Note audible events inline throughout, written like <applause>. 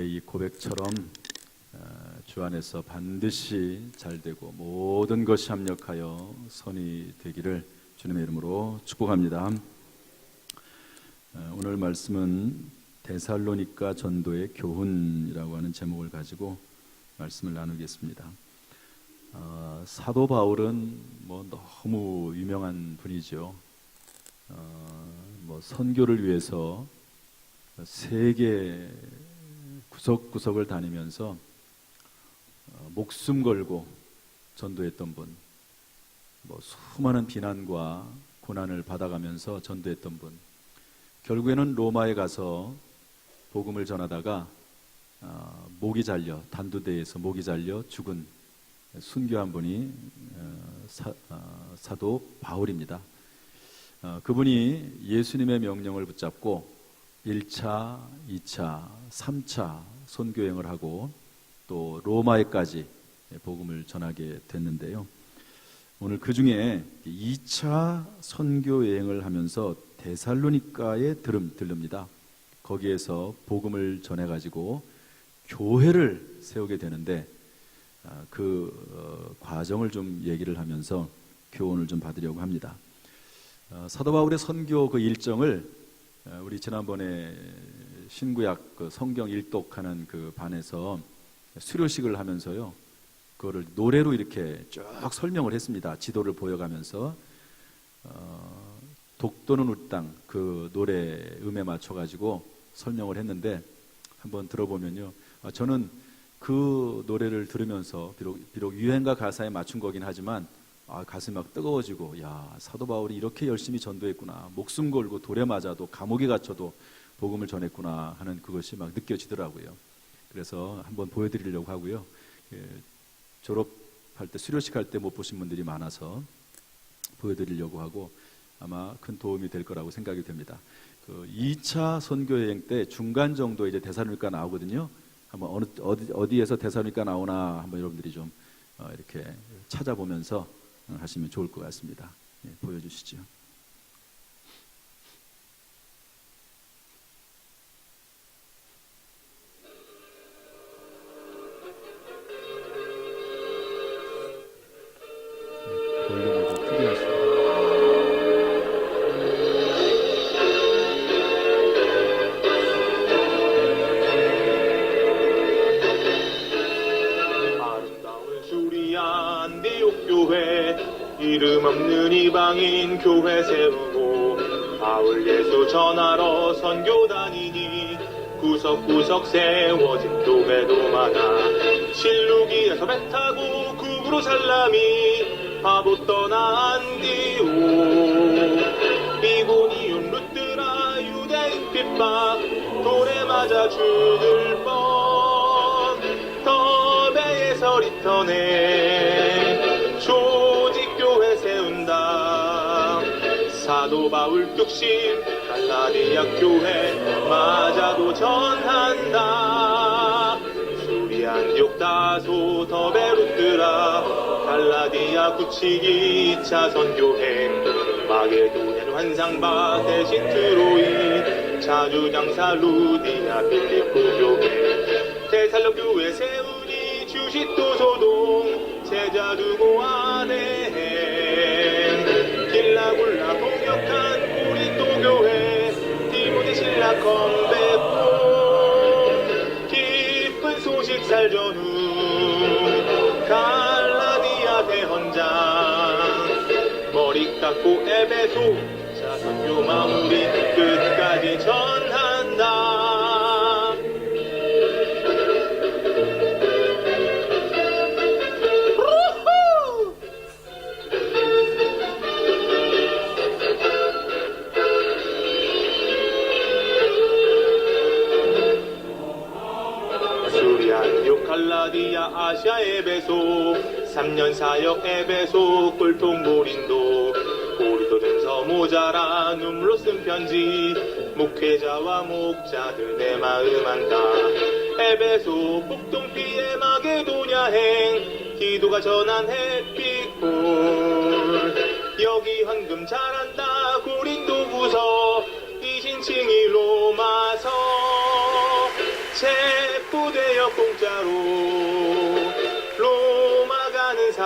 이 고백처럼 어, 주 안에서 반드시 잘 되고 모든 것이 합력하여 선이 되기를 주님의 이름으로 축복합니다. 어, 오늘 말씀은 데살로니가 전도의 교훈이라고 하는 제목을 가지고 말씀을 나누겠습니다. 어, 사도 바울은 뭐 너무 유명한 분이죠. 어, 뭐 선교를 위해서 세계 구석구석을 다니면서 어, 목숨 걸고 전도했던 분, 뭐 수많은 비난과 고난을 받아가면서 전도했던 분, 결국에는 로마에 가서 복음을 전하다가 어, 목이 잘려 단두대에서 목이 잘려 죽은 순교한 분이 어, 사, 어, 사도 바울입니다. 어, 그분이 예수님의 명령을 붙잡고 1차, 2차, 3차 선교행을 하고 또 로마에까지 복음을 전하게 됐는데요. 오늘 그 중에 2차 선교 여행을 하면서 데살로니카에 들음 들릅니다. 거기에서 복음을 전해 가지고 교회를 세우게 되는데 아, 그 어, 과정을 좀 얘기를 하면서 교훈을 좀 받으려고 합니다. 어, 사도 바울의 선교 그 일정을 어, 우리 지난번에 신구약 그 성경 일독하는 그 반에서 수료식을 하면서요. 그거를 노래로 이렇게 쭉 설명을 했습니다. 지도를 보여가면서 어, 독도는 땅그 노래 음에 맞춰 가지고 설명을 했는데 한번 들어보면요. 아, 저는 그 노래를 들으면서 비록 비록 유행가 가사에 맞춘 거긴 하지만 아, 가슴이 막 뜨거워지고 야 사도 바울이 이렇게 열심히 전도했구나 목숨 걸고 돌에 맞아도 감옥에 갇혀도 복음을 전했구나 하는 그것이 막 느껴지더라고요. 그래서 한번 보여드리려고 하고요. 예, 졸업할 때 수료식 할 때 못 보신 분들이 많아서 보여드리려고 하고 아마 큰 도움이 될 거라고 생각이 됩니다. 그 2차 선교 여행 때 중간 정도 이제 대사로니까 나오거든요. 한번 어느 어디 어디에서 대사로니까 나오나 한번 여러분들이 좀 어, 이렇게 찾아보면서 어, 하시면 좋을 것 같습니다. 예, 보여주시죠. 사도 바울 뚝심 갈라디아 교회 맞아도 전한다. 수리안디옥 다소 더 베루트라 갈라디아 구치기 2차 선교행 마게도냐 환상바 대신 트로이 자주장사 루디아 빌리포 교회. 대살로 교회 세우니 주식도 소동 제자 두고 안에 컴백홈 기쁜 소식 살전 후 갈라디아 대헌장. 머리 깎고 에베소 자선교 마무리 끝까지 전 3년 사역 에베소 꿀통 모린도 우리도 된서 모자라 눈물로 쓴 편지. 목회자와 목자들 내 마음 안다. 에베소 북동 피에 마게도냐행 기도가 전한 햇빛골 여기 황금 잘한다 고린도 부서 이신칭이 로마서. 체포되어 공짜로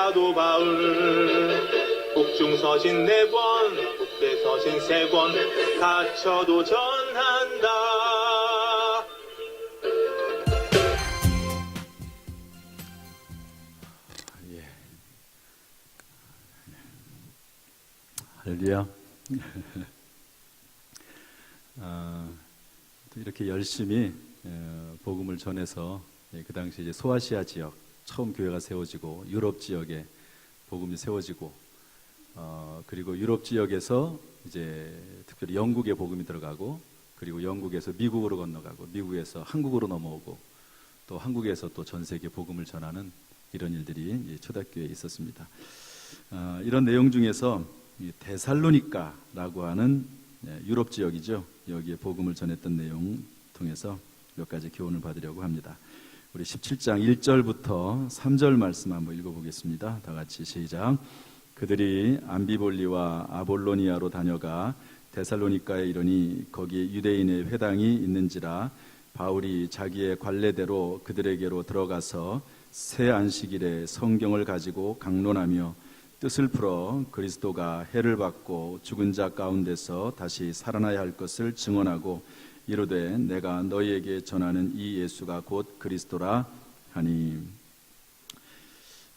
사도 바울 북중 서신 네번 북대 서신 세번 갇혀도 전한다 예. 할렐루야. <laughs> 아, 또 이렇게 열심히 어, 복음을 전해서 예, 그 당시 소아시아 지역 처음 교회가 세워지고 유럽 지역에 복음이 세워지고 어, 그리고 유럽 지역에서 이제 특별히 영국에 복음이 들어가고 그리고 영국에서 미국으로 건너가고 미국에서 한국으로 넘어오고 또 한국에서 또 전 세계 복음을 전하는 이런 일들이 이 초대교회에 있었습니다. 어, 이런 내용 중에서 이 데살로니카라고 하는 예, 유럽 지역이죠. 여기에 복음을 전했던 내용 통해서 몇 가지 교훈을 받으려고 합니다. 우리 17장 1절부터 3절 말씀 한번 읽어보겠습니다. 다 같이 시작. 그들이 암비볼리와 아볼로니아로 다녀가 데살로니카에 이르니 거기 유대인의 회당이 있는지라 바울이 자기의 관례대로 그들에게로 들어가서 새 안식일에 성경을 가지고 강론하며 뜻을 풀어 그리스도가 해를 받고 죽은 자 가운데서 다시 살아나야 할 것을 증언하고 이르되 내가 너희에게 전하는 이 예수가 곧 그리스도라 하니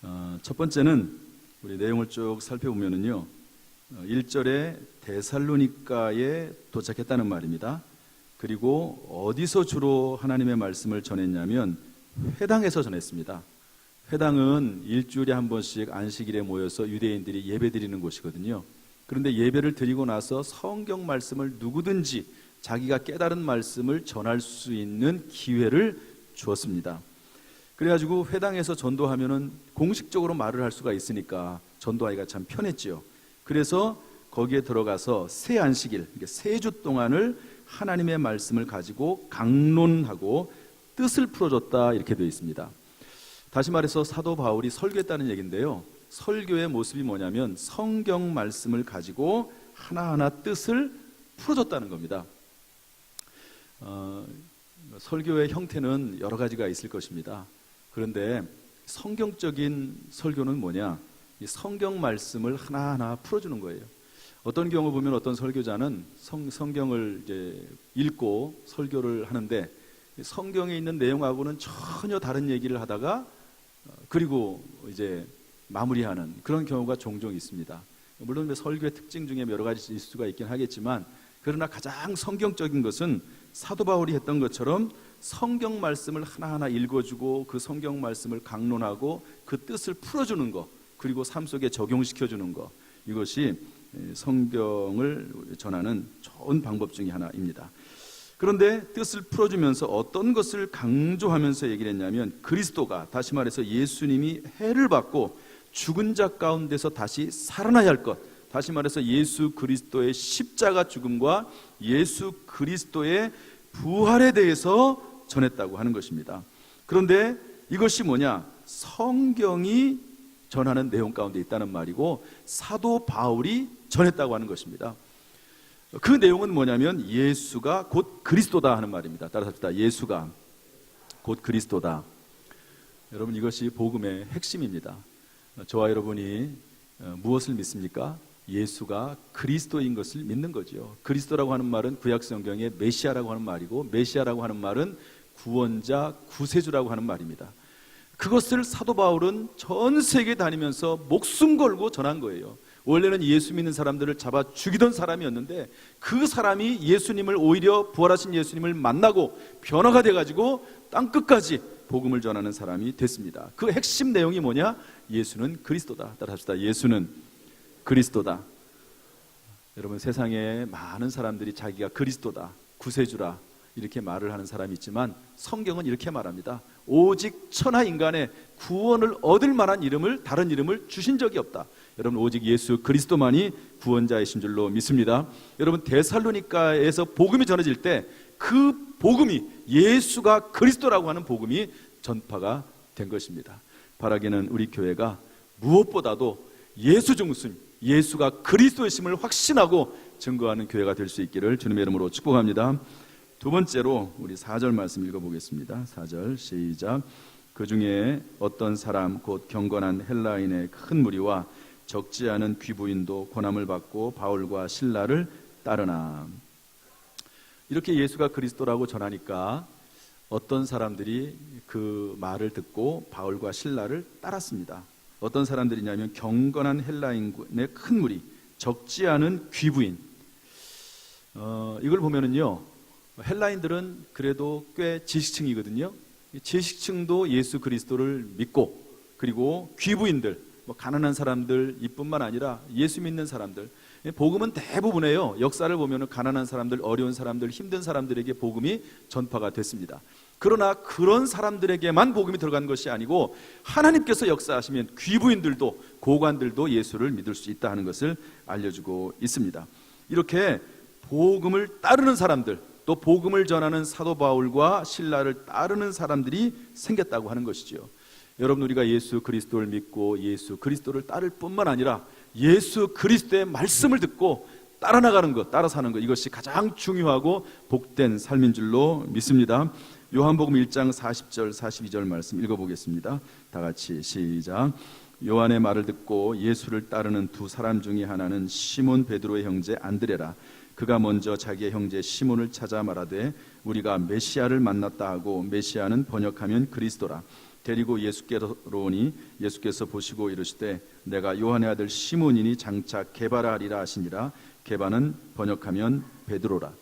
어, 첫 번째는 우리 내용을 쭉 살펴보면은요. 어, 1절에 데살로니카에 도착했다는 말입니다. 그리고 어디서 주로 하나님의 말씀을 전했냐면 회당에서 전했습니다. 회당은 일주일에 한 번씩 안식일에 모여서 유대인들이 예배 드리는 곳이거든요. 그런데 예배를 드리고 나서 성경 말씀을 누구든지 자기가 깨달은 말씀을 전할 수 있는 기회를 주었습니다. 그래가지고 회당에서 전도하면은 공식적으로 말을 할 수가 있으니까 전도하기가 참 편했지요. 그래서 거기에 들어가서 새 안식일, 세 주 동안을 하나님의 말씀을 가지고 강론하고 뜻을 풀어줬다 이렇게 되어 있습니다. 다시 말해서 사도 바울이 설교했다는 얘기인데요. 설교의 모습이 뭐냐면 성경 말씀을 가지고 하나하나 뜻을 풀어줬다는 겁니다. 어, 설교의 형태는 여러 가지가 있을 것입니다. 그런데 성경적인 설교는 뭐냐? 이 성경 말씀을 하나하나 풀어주는 거예요. 어떤 경우 보면 어떤 설교자는 성, 성경을 이제 읽고 설교를 하는데 성경에 있는 내용하고는 전혀 다른 얘기를 하다가 어, 그리고 이제 마무리하는 그런 경우가 종종 있습니다. 물론 뭐 설교의 특징 중에 여러 가지 있을 수가 있긴 하겠지만 그러나 가장 성경적인 것은 사도 바울이 했던 것처럼 성경 말씀을 하나하나 읽어주고 그 성경 말씀을 강론하고 그 뜻을 풀어주는 것 그리고 삶 속에 적용시켜주는 것 이것이 성경을 전하는 좋은 방법 중의 하나입니다. 그런데 뜻을 풀어주면서 어떤 것을 강조하면서 얘기를 했냐면 그리스도가 다시 말해서 예수님이 해를 받고 죽은 자 가운데서 다시 살아나야 할 것. 다시 말해서 예수 그리스도의 십자가 죽음과 예수 그리스도의 부활에 대해서 전했다고 하는 것입니다. 그런데 이것이 뭐냐? 성경이 전하는 내용 가운데 있다는 말이고 사도 바울이 전했다고 하는 것입니다. 그 내용은 뭐냐면 예수가 곧 그리스도다 하는 말입니다. 따라서 합시다. 예수가 곧 그리스도다. 여러분 이것이 복음의 핵심입니다. 저와 여러분이 어, 무엇을 믿습니까? 예수가 그리스도인 것을 믿는 거죠. 그리스도라고 하는 말은 구약 성경의 메시아라고 하는 말이고 메시아라고 하는 말은 구원자, 구세주라고 하는 말입니다. 그것을 사도 바울은 전 세계 다니면서 목숨 걸고 전한 거예요. 원래는 예수 믿는 사람들을 잡아 죽이던 사람이었는데 그 사람이 예수님을 오히려 부활하신 예수님을 만나고 변화가 돼 가지고 땅 끝까지 복음을 전하는 사람이 됐습니다. 그 핵심 내용이 뭐냐? 예수는 그리스도다. 따라합시다. 예수는 그리스도다. 여러분 세상에 많은 사람들이 자기가 그리스도다, 구세주라 이렇게 말을 하는 사람이 있지만 성경은 이렇게 말합니다. 오직 천하 인간의 구원을 얻을 만한 이름을 다른 이름을 주신 적이 없다. 여러분 오직 예수 그리스도만이 구원자이신 줄로 믿습니다. 여러분 데살로니카에서 복음이 전해질 때 그 복음이 예수가 그리스도라고 하는 복음이 전파가 된 것입니다. 바라기는 우리 교회가 무엇보다도 예수 중심, 예수가 그리스도의 심을 확신하고 증거하는 교회가 될 수 있기를 주님의 이름으로 축복합니다. 두 번째로 우리 4절 말씀 읽어보겠습니다. 4절 시작. 그 중에 어떤 사람 곧 경건한 헬라인의 큰 무리와 적지 않은 귀부인도 고난을 받고 바울과 신라를 따르나. 이렇게 예수가 그리스도라고 전하니까 어떤 사람들이 그 말을 듣고 바울과 신라를 따랐습니다. 어떤 사람들이냐면 경건한 헬라인의 큰 무리, 적지 않은 귀부인. 어, 이걸 보면은요, 헬라인들은 그래도 꽤 지식층이거든요. 이 지식층도 예수 그리스도를 믿고 그리고 귀부인들, 뭐 가난한 사람들 이뿐만 아니라 예수 믿는 사람들. 복음은 대부분에요. 역사를 보면은 가난한 사람들, 어려운 사람들, 힘든 사람들에게 복음이 전파가 됐습니다. 그러나 그런 사람들에게만 복음이 들어간 것이 아니고 하나님께서 역사하시면 귀부인들도 고관들도 예수를 믿을 수 있다 하는 것을 알려주고 있습니다. 이렇게 복음을 따르는 사람들 또 복음을 전하는 사도 바울과 신라를 따르는 사람들이 생겼다고 하는 것이지요. 여러분 우리가 예수 그리스도를 믿고 예수 그리스도를 따를 뿐만 아니라 예수 그리스도의 말씀을 듣고 따라 나가는 것, 따라 사는 것 이것이 가장 중요하고 복된 삶인 줄로 믿습니다. 요한복음 1장 40절 42절 말씀 읽어 보겠습니다. 다 같이 시작. 요한의 말을 듣고 예수를 따르는 두 사람 중에 하나는 시몬 베드로의 형제 안드레라. 그가 먼저 자기의 형제 시몬을 찾아 말하되 우리가 메시아를 만났다 하고 메시아는 번역하면 그리스도라. 데리고 예수께로 오니 예수께서 보시고 이르시되 내가 요한의 아들 시몬이니 장차 개바라 하리라 하시니라. 개바는 번역하면 베드로라.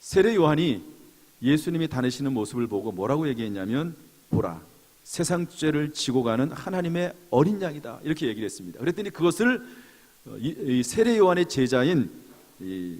세례 요한이 예수님이 다니시는 모습을 보고 뭐라고 얘기했냐면 보라 세상 죄를 지고 가는 하나님의 어린 양이다 이렇게 얘기를 했습니다. 그랬더니 그것을 어, 세례 요한의 제자인 이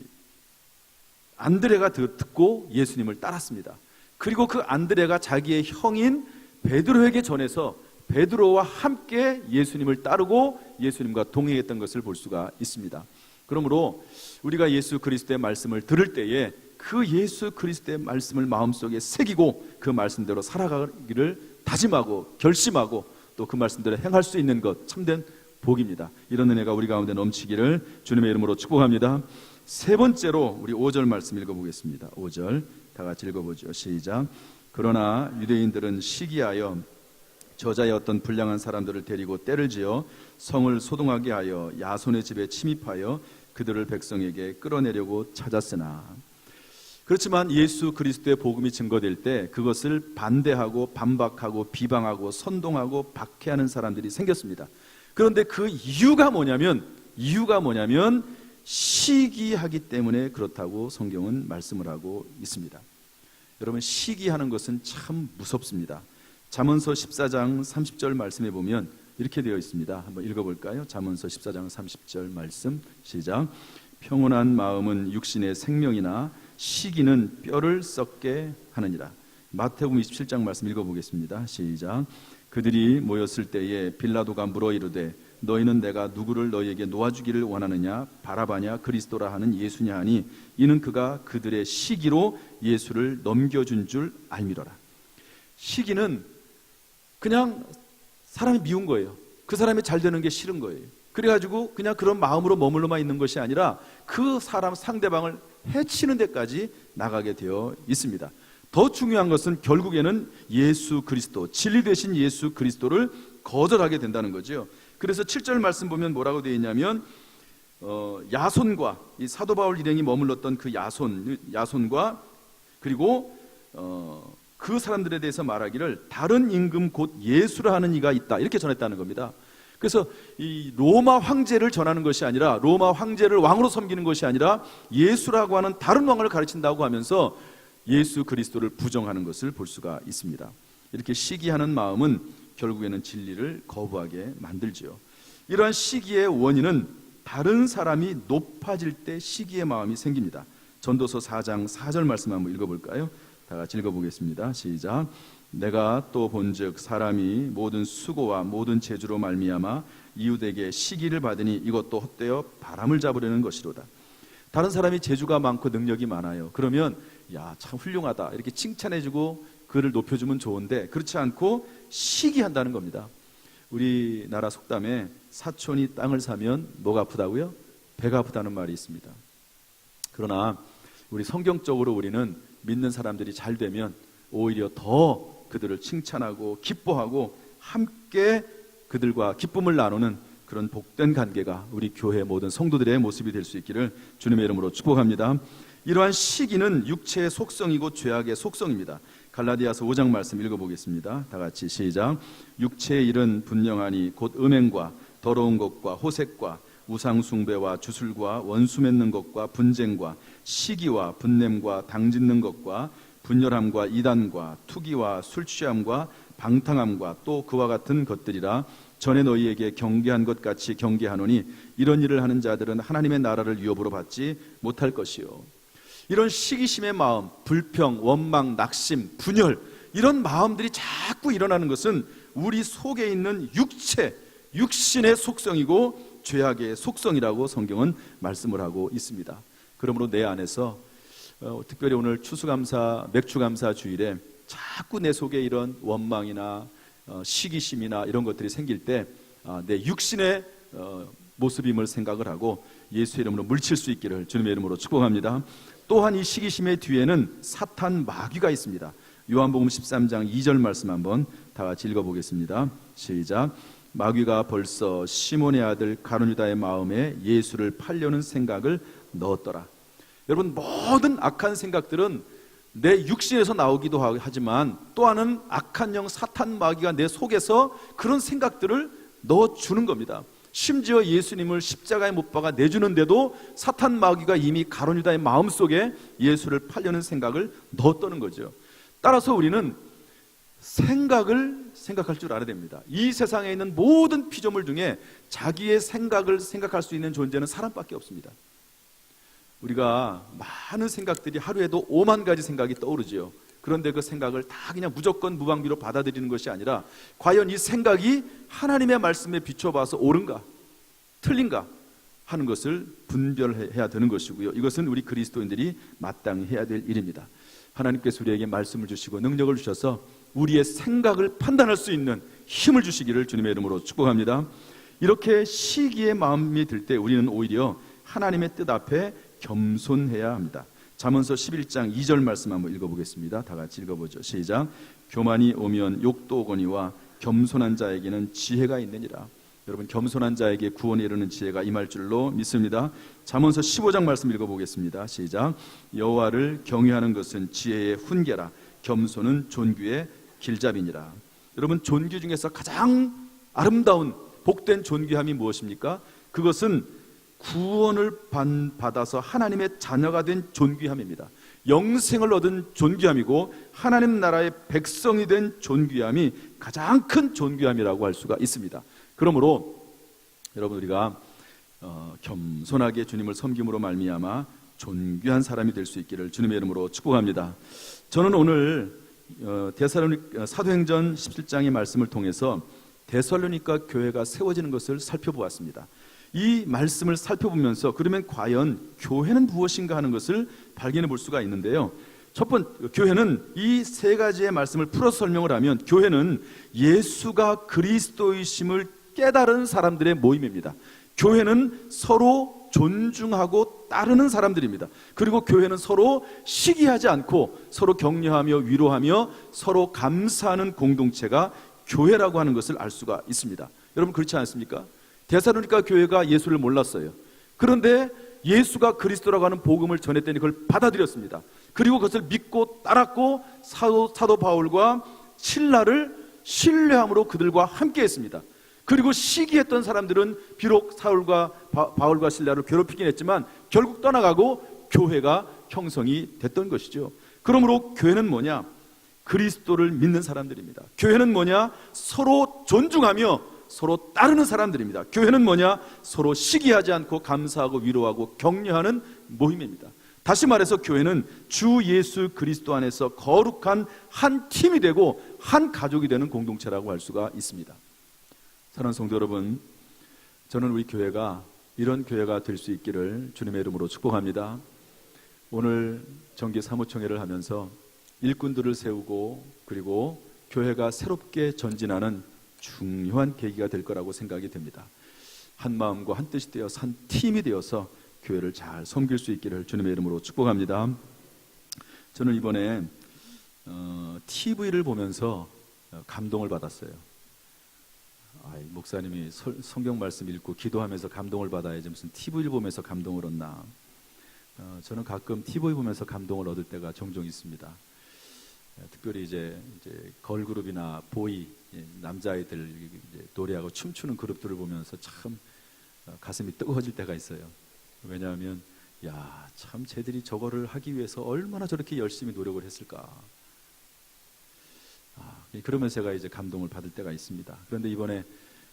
안드레가 듣- 듣고 예수님을 따랐습니다. 그리고 그 안드레가 자기의 형인 베드로에게 전해서 베드로와 함께 예수님을 따르고 예수님과 동행했던 것을 볼 수가 있습니다. 그러므로 우리가 예수 그리스도의 말씀을 들을 때에 그 예수 그리스도의 말씀을 마음속에 새기고 그 말씀대로 살아가기를 다짐하고 결심하고 또 그 말씀대로 행할 수 있는 것 참된 복입니다. 이런 은혜가 우리 가운데 넘치기를 주님의 이름으로 축복합니다. 세 번째로 우리 5절 말씀 읽어보겠습니다. 5절 다 같이 읽어보죠. 시작. 그러나 유대인들은 시기하여 저자의 어떤 불량한 사람들을 데리고 때를 지어 성을 소동하게 하여 야손의 집에 침입하여 그들을 백성에게 끌어내려고 찾았으나 그렇지만 예수 그리스도의 복음이 증거될 때 그것을 반대하고 반박하고 비방하고 선동하고 박해하는 사람들이 생겼습니다. 그런데 그 이유가 뭐냐면 이유가 뭐냐면 시기하기 때문에 그렇다고 성경은 말씀을 하고 있습니다. 여러분 시기하는 것은 참 무섭습니다. 잠언서 14장 30절 말씀에 보면 이렇게 되어 있습니다. 한번 읽어 볼까요? 잠언서 14장 30절 말씀 시작. 평온한 마음은 육신의 생명이나 시기는 뼈를 썩게 하느니라. 마태복음 27장 말씀 읽어보겠습니다. 시작. 그들이 모였을 때에 빌라도가 물어 이르되 너희는 내가 누구를 너희에게 놓아주기를 원하느냐 바라바냐 그리스도라 하는 예수냐 하니 이는 그가 그들의 시기로 예수를 넘겨준 줄 알미러라. 시기는 그냥 사람이 미운 거예요. 그 사람이 잘 되는 게 싫은 거예요. 그래가지고 그냥 그런 마음으로 머물러만 있는 것이 아니라 그 사람 상대방을 해치는 데까지 나가게 되어 있습니다. 더 중요한 것은 결국에는 예수 그리스도, 진리 되신 예수 그리스도를 거절하게 된다는 거죠. 그래서 7절 말씀 보면 뭐라고 되어 있냐면 어, 야손과 이 사도 바울 일행이 머물렀던 그 야손, 야손과 그리고 어, 그 사람들에 대해서 말하기를 다른 임금 곧 예수라 하는 이가 있다 이렇게 전했다는 겁니다. 그래서 이 로마 황제를 전하는 것이 아니라 로마 황제를 왕으로 섬기는 것이 아니라 예수라고 하는 다른 왕을 가르친다고 하면서 예수 그리스도를 부정하는 것을 볼 수가 있습니다. 이렇게 시기하는 마음은 결국에는 진리를 거부하게 만들지요. 이러한 시기의 원인은 다른 사람이 높아질 때 시기의 마음이 생깁니다. 전도서 4장 4절 말씀 한번 읽어볼까요? 다 같이 읽어보겠습니다. 시작. 내가 또 본즉 사람이 모든 수고와 모든 재주로 말미암아 이웃에게 시기를 받으니 이것도 헛되어 바람을 잡으려는 것이로다. 다른 사람이 재주가 많고 능력이 많아요. 그러면 야 참 훌륭하다 이렇게 칭찬해주고 그를 높여주면 좋은데 그렇지 않고 시기한다는 겁니다. 우리나라 속담에 사촌이 땅을 사면 뭐가 아프다고요? 배가 아프다는 말이 있습니다. 그러나 우리 성경적으로 우리는 믿는 사람들이 잘 되면 오히려 더 그들을 칭찬하고 기뻐하고 함께 그들과 기쁨을 나누는 그런 복된 관계가 우리 교회 모든 성도들의 모습이 될 수 있기를 주님의 이름으로 축복합니다. 이러한 시기는 육체의 속성이고 죄악의 속성입니다. 갈라디아서 5장 말씀 읽어보겠습니다. 다 같이 시작. 육체의 일은 분명하니 곧 음행과 더러운 것과 호색과 우상 숭배와 주술과 원수 맺는 것과 분쟁과 시기와 분냄과 당짓는 것과 분열함과 이단과 투기와 술 취함과 방탕함과 또 그와 같은 것들이라 전에 너희에게 경계한 것 같이 경계하노니 이런 일을 하는 자들은 하나님의 나라를 위협으로 받지 못할 것이요 이런 시기심의 마음, 불평, 원망, 낙심, 분열 이런 마음들이 자꾸 일어나는 것은 우리 속에 있는 육체, 육신의 속성이고 죄악의 속성이라고 성경은 말씀을 하고 있습니다. 그러므로 내 안에서 어, 특별히 오늘 추수감사, 맥주감사 주일에 자꾸 내 속에 이런 원망이나 어, 시기심이나 이런 것들이 생길 때내 육신의 어, 모습임을 생각을 하고 예수의 이름으로 물칠 수 있기를 주님의 이름으로 축복합니다. 또한 이 시기심의 뒤에는 사탄 마귀가 있습니다. 요한복음 13장 2절 말씀 한번 다 같이 읽어보겠습니다. 시작. 마귀가 벌써 시몬의 아들 가룟유다의 마음에 예수를 팔려는 생각을 넣었더라. 여러분 모든 악한 생각들은 내 육신에서 나오기도 하- 하지만 또 하나는 악한 영 사탄 마귀가 내 속에서 그런 생각들을 넣어 주는 겁니다. 심지어 예수님을 십자가에 못 박아 내주는데도 사탄 마귀가 이미 가론유다의 마음속에 예수를 팔려는 생각을 넣었다는 거죠. 따라서 우리는 생각을 생각할 줄 알아야 됩니다. 이 세상에 있는 모든 피조물 중에 자기의 생각을 생각할 수 있는 존재는 사람밖에 없습니다. 우리가 많은 생각들이 하루에도 5만 가지 생각이 떠오르지요. 그런데 그 생각을 다 그냥 무조건 무방비로 받아들이는 것이 아니라 과연 이 생각이 하나님의 말씀에 비춰봐서 옳은가, 틀린가 하는 것을 분별해야 되는 것이고요. 이것은 우리 그리스도인들이 마땅히 해야 될 일입니다. 하나님께서 우리에게 말씀을 주시고 능력을 주셔서 우리의 생각을 판단할 수 있는 힘을 주시기를 주님의 이름으로 축복합니다. 이렇게 시기의 마음이 들 때 우리는 오히려 하나님의 뜻 앞에 겸손해야 합니다. 잠언서 11장 2절 말씀 한번 읽어보겠습니다. 다 같이 읽어보죠. 시작. 교만이 오면 욕도 오거니와 겸손한 자에게는 지혜가 있느니라. 여러분 겸손한 자에게 구원에 이르는 지혜가 임할 줄로 믿습니다. 잠언서 15장 말씀 읽어보겠습니다. 시작. 여호와를 경외하는 것은 지혜의 훈계라. 겸손은 존귀의 길잡이니라. 여러분 존귀 중에서 가장 아름다운 복된 존귀함이 무엇입니까? 그것은 구원을 반- 받아서 하나님의 자녀가 된 존귀함입니다. 영생을 얻은 존귀함이고 하나님 나라의 백성이 된 존귀함이 가장 큰 존귀함이라고 할 수가 있습니다. 그러므로 여러분 우리가 어, 겸손하게 주님을 섬김으로 말미암아 존귀한 사람이 될 수 있기를 주님의 이름으로 축복합니다. 저는 오늘 어, 데살로니 어, 사도행전 17장의 말씀을 통해서 데살로니가 교회가 세워지는 것을 살펴보았습니다. 이 말씀을 살펴보면서 그러면 과연 교회는 무엇인가 하는 것을 발견해 볼 수가 있는데요. 첫 번, 교회는 이 세 가지의 말씀을 풀어서 설명을 하면 교회는 예수가 그리스도이심을 깨달은 사람들의 모임입니다. 교회는 서로 존중하고 따르는 사람들입니다. 그리고 교회는 서로 시기하지 않고 서로 격려하며 위로하며 서로 감사하는 공동체가 교회라고 하는 것을 알 수가 있습니다. 여러분 그렇지 않습니까? 데살로니가 교회가 예수를 몰랐어요. 그런데 예수가 그리스도라고 하는 복음을 전했더니 그걸 받아들였습니다. 그리고 그것을 믿고 따랐고 사도, 사도 바울과 신라를 신뢰함으로 그들과 함께 했습니다. 그리고 시기했던 사람들은 비록 사울과 바, 바울과 신라를 괴롭히긴 했지만 결국 떠나가고 교회가 형성이 됐던 것이죠. 그러므로 교회는 뭐냐? 그리스도를 믿는 사람들입니다. 교회는 뭐냐? 서로 존중하며 서로 따르는 사람들입니다. 교회는 뭐냐? 서로 시기하지 않고 감사하고 위로하고 격려하는 모임입니다. 다시 말해서 교회는 주 예수 그리스도 안에서 거룩한 한 팀이 되고 한 가족이 되는 공동체라고 할 수가 있습니다. 사랑하는 성도 여러분, 저는 우리 교회가 이런 교회가 될 수 있기를 주님의 이름으로 축복합니다. 오늘 정기 사무총회를 하면서 일꾼들을 세우고 그리고 교회가 새롭게 전진하는 중요한 계기가 될 거라고 생각이 됩니다. 한 마음과 한 뜻이 되어서 한 팀이 되어서 교회를 잘 섬길 수 있기를 주님의 이름으로 축복합니다. 저는 이번에 어, TV를 보면서 어, 감동을 받았어요. 아, 목사님이 설- 성경 말씀 읽고 기도하면서 감동을 받아야지 무슨 TV를 보면서 감동을 얻나? 어, 저는 가끔 TV 보면서 감동을 얻을 때가 종종 있습니다. 예, 특별히 이제, 이제 걸그룹이나 보이 예, 남자아이들 노래하고 춤추는 그룹들을 보면서 참 어, 가슴이 뜨거워질 때가 있어요. 왜냐하면 야, 참 쟤들이 저거를 하기 위해서 얼마나 저렇게 열심히 노력을 했을까. 아, 그러면서 제가 이제 감동을 받을 때가 있습니다. 그런데 이번에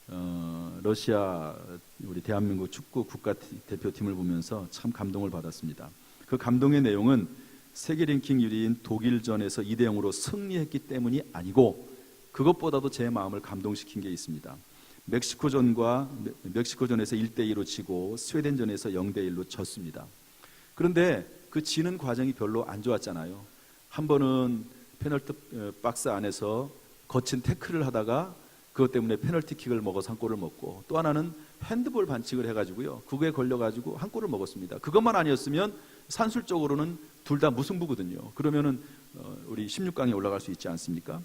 어, 러시아 우리 대한민국 축구 국가 대표팀을 보면서 참 감동을 받았습니다. 그 감동의 내용은 세계 랭킹 1위인 독일전에서 2대 0으로 승리했기 때문이 아니고 그것보다도 제 마음을 감동시킨 게 있습니다. 멕시코전과 멕시코전에서 1대 2로 지고 스웨덴전에서 0대 1로 졌습니다. 그런데 그 지는 과정이 별로 안 좋았잖아요. 한 번은 페널티 어, 박스 안에서 거친 태클을 하다가 그것 때문에 페널티킥을 먹어서 한 골을 먹고 또 하나는 핸드볼 반칙을 해가지고요. 그거에 걸려가지고 한 골을 먹었습니다. 그것만 아니었으면 산술적으로는 둘 다 무승부거든요. 그러면은 어, 우리 16강에 올라갈 수 있지 않습니까?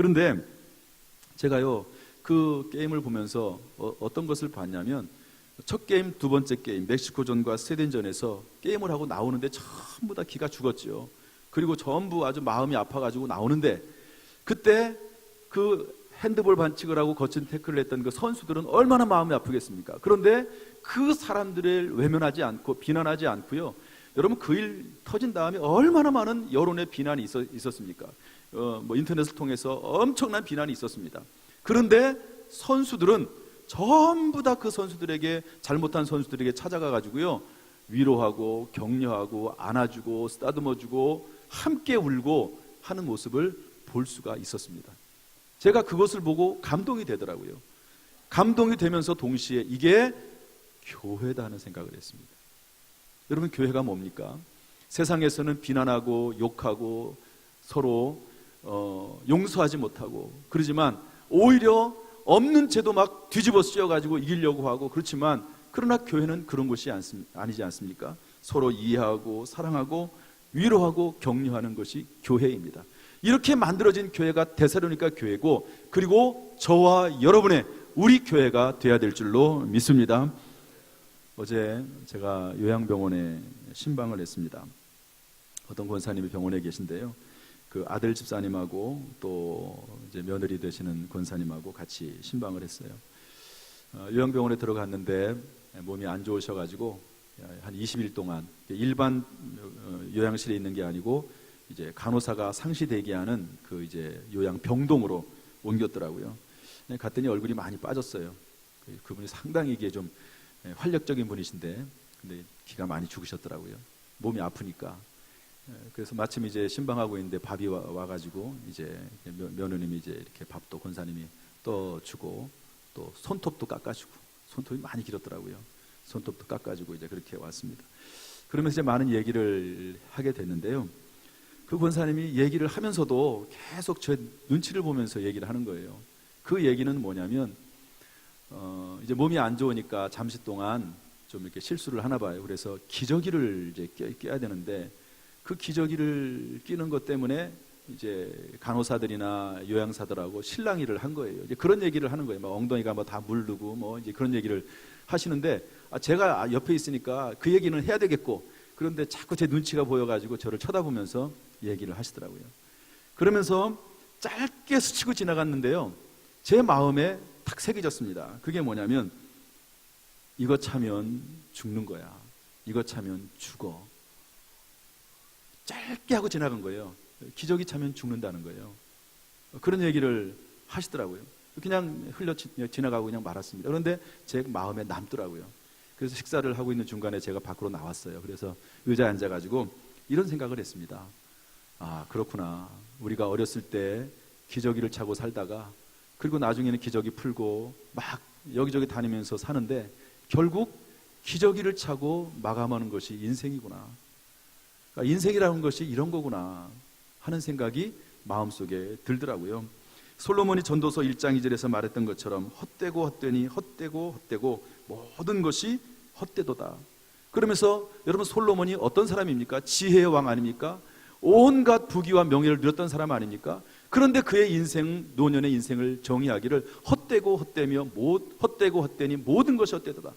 그런데 제가요 그 게임을 보면서 어, 떤 것을 봤냐면 첫 게임, 두 번째 게임 멕시코전과 스웨덴전에서 게임을 하고 나오는데 전부 다 기가 죽었죠. 그리고 전부 아주 마음이 아파가지고 나오는데 그때 그 핸드볼 반칙을 하고 거친 태클을 했던 그 선수들은 얼마나 마음이 아프겠습니까? 그런데 그 사람들을 외면하지 않고 비난하지 않고요. 여러분 그 일 터진 다음에 얼마나 많은 여론의 비난이 있었, 있었습니까? 어, 뭐 인터넷을 통해서 엄청난 비난이 있었습니다. 그런데 선수들은 전부 다 그 선수들에게 잘못한 선수들에게 찾아가 가지고요 위로하고 격려하고 안아주고 쓰다듬어주고 함께 울고 하는 모습을 볼 수가 있었습니다. 제가 그것을 보고 감동이 되더라고요. 감동이 되면서 동시에 이게 교회다 하는 생각을 했습니다. 여러분 교회가 뭡니까? 세상에서는 비난하고 욕하고 서로 어, 용서하지 못하고 그러지만 오히려 없는 죄도 막 뒤집어 쓰여 가지고 이기려고 하고 그렇지만 그러나 교회는 그런 곳이 아니지 않습니까? 서로 이해하고 사랑하고 위로하고 격려하는 것이 교회입니다. 이렇게 만들어진 교회가 데살로니가 교회고 그리고 저와 여러분의 우리 교회가 돼야 될 줄로 믿습니다. 어제 제가 요양병원에 신방을 했습니다. 어떤 권사님이 병원에 계신데요. 그 아들 집사님하고 또 이제 며느리 되시는 권사님하고 같이 신방을 했어요. 어, 요양병원에 들어갔는데 몸이 안 좋으셔가지고 한 20일 동안 일반 어, 요양실에 있는 게 아니고 이제 간호사가 상시 대기하는 그 이제 요양 병동으로 옮겼더라고요. 네, 갔더니 얼굴이 많이 빠졌어요. 그- 그분이 상당히 이게 좀 예, 활력적인 분이신데 근데 기가 많이 죽으셨더라고요. 몸이 아프니까. 예, 그래서 마침 이제 신방하고 있는데 밥이 와, 가지고 이제 며, 며느님이 이제 이렇게 밥도 권사님이 떠주고 또 손톱도 깎아주고 손톱이 많이 길었더라고요. 손톱도 깎아주고 이제 그렇게 왔습니다. 그러면서 이제 많은 얘기를 하게 됐는데요. 그 권사님이 얘기를 하면서도 계속 제 눈치를 보면서 얘기를 하는 거예요. 그 얘기는 뭐냐면 어, 이제 몸이 안 좋으니까 잠시 동안 좀 이렇게 실수를 하나 봐요. 그래서 기저귀를 이제 껴, 껴야 되는데 그 기저귀를 끼는 것 때문에 이제 간호사들이나 요양사들하고 실랑이를 한 거예요. 이제 그런 얘기를 하는 거예요. 막 엉덩이가 뭐 다 물르고 뭐 이제 그런 얘기를 하시는데 아, 제가 옆에 있으니까 그 얘기는 해야 되겠고 그런데 자꾸 제 눈치가 보여가지고 저를 쳐다보면서 얘기를 하시더라고요. 그러면서 짧게 스치고 지나갔는데요. 제 마음에 탁 새겨졌습니다. 그게 뭐냐면 이거 차면 죽는 거야. 이거 차면 죽어. 짧게 하고 지나간 거예요. 기저귀 차면 죽는다는 거예요. 그런 얘기를 하시더라고요. 그냥 흘려 지- 지나가고 그냥 말았습니다. 그런데 제 마음에 남더라고요. 그래서 식사를 하고 있는 중간에 제가 밖으로 나왔어요. 그래서 의자에 앉아가지고 이런 생각을 했습니다. 아, 그렇구나. 우리가 어렸을 때 기저귀를 차고 살다가 그리고 나중에는 기저귀 풀고 막 여기저기 다니면서 사는데 결국 기저귀를 차고 마감하는 것이 인생이구나. 그러니까 인생이라는 것이 이런 거구나 하는 생각이 마음속에 들더라고요. 솔로몬이 전도서 1장 2절에서 말했던 것처럼 헛되고 헛되니 헛되고 헛되고 모든 것이 헛되도다. 그러면서 여러분 솔로몬이 어떤 사람입니까? 지혜의 왕 아닙니까? 온갖 부귀와 명예를 누렸던 사람 아닙니까? 그런데 그의 인생 노년의 인생을 정의하기를 헛되고 헛되며 못 헛되고 헛되니 모든 것이 헛되도다.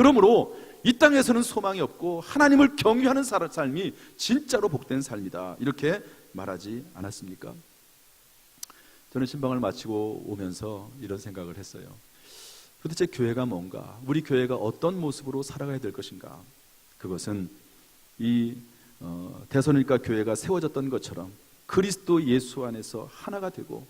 그러므로 이 땅에서는 소망이 없고 하나님을 경유하는 살- 삶이 진짜로 복된 삶이다. 이렇게 말하지 않았습니까? 저는 신방을 마치고 오면서 이런 생각을 했어요. 도대체 교회가 뭔가? 우리 교회가 어떤 모습으로 살아가야 될 것인가? 그것은 이 어, 대선일가 교회가 세워졌던 것처럼 그리스도 예수 안에서 하나가 되고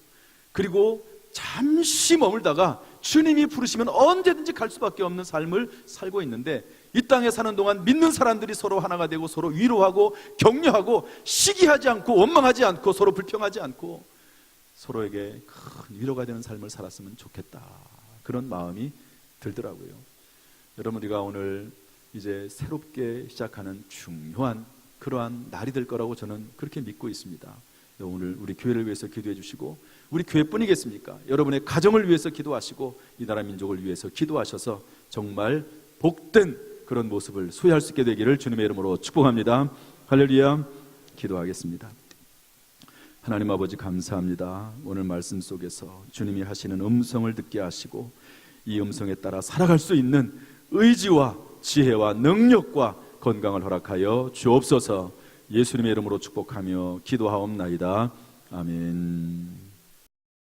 그리고 잠시 머물다가 주님이 부르시면 언제든지 갈 수밖에 없는 삶을 살고 있는데 이 땅에 사는 동안 믿는 사람들이 서로 하나가 되고 서로 위로하고 격려하고 시기하지 않고 원망하지 않고 서로 불평하지 않고 서로에게 큰 위로가 되는 삶을 살았으면 좋겠다. 그런 마음이 들더라고요. 여러분 우리가 오늘 이제 새롭게 시작하는 중요한 그러한 날이 될 거라고 저는 그렇게 믿고 있습니다. 오늘 우리 교회를 위해서 기도해 주시고 우리 교회뿐이겠습니까? 여러분의 가정을 위해서 기도하시고 이 나라 민족을 위해서 기도하셔서 정말 복된 그런 모습을 소유할 수 있게 되기를 주님의 이름으로 축복합니다. 할렐루야. 기도하겠습니다. 하나님 아버지 감사합니다. 오늘 말씀 속에서 주님이 하시는 음성을 듣게 하시고 이 음성에 따라 살아갈 수 있는 의지와 지혜와 능력과 건강을 허락하여 주옵소서 예수님의 이름으로 축복하며 기도하옵나이다. 아멘.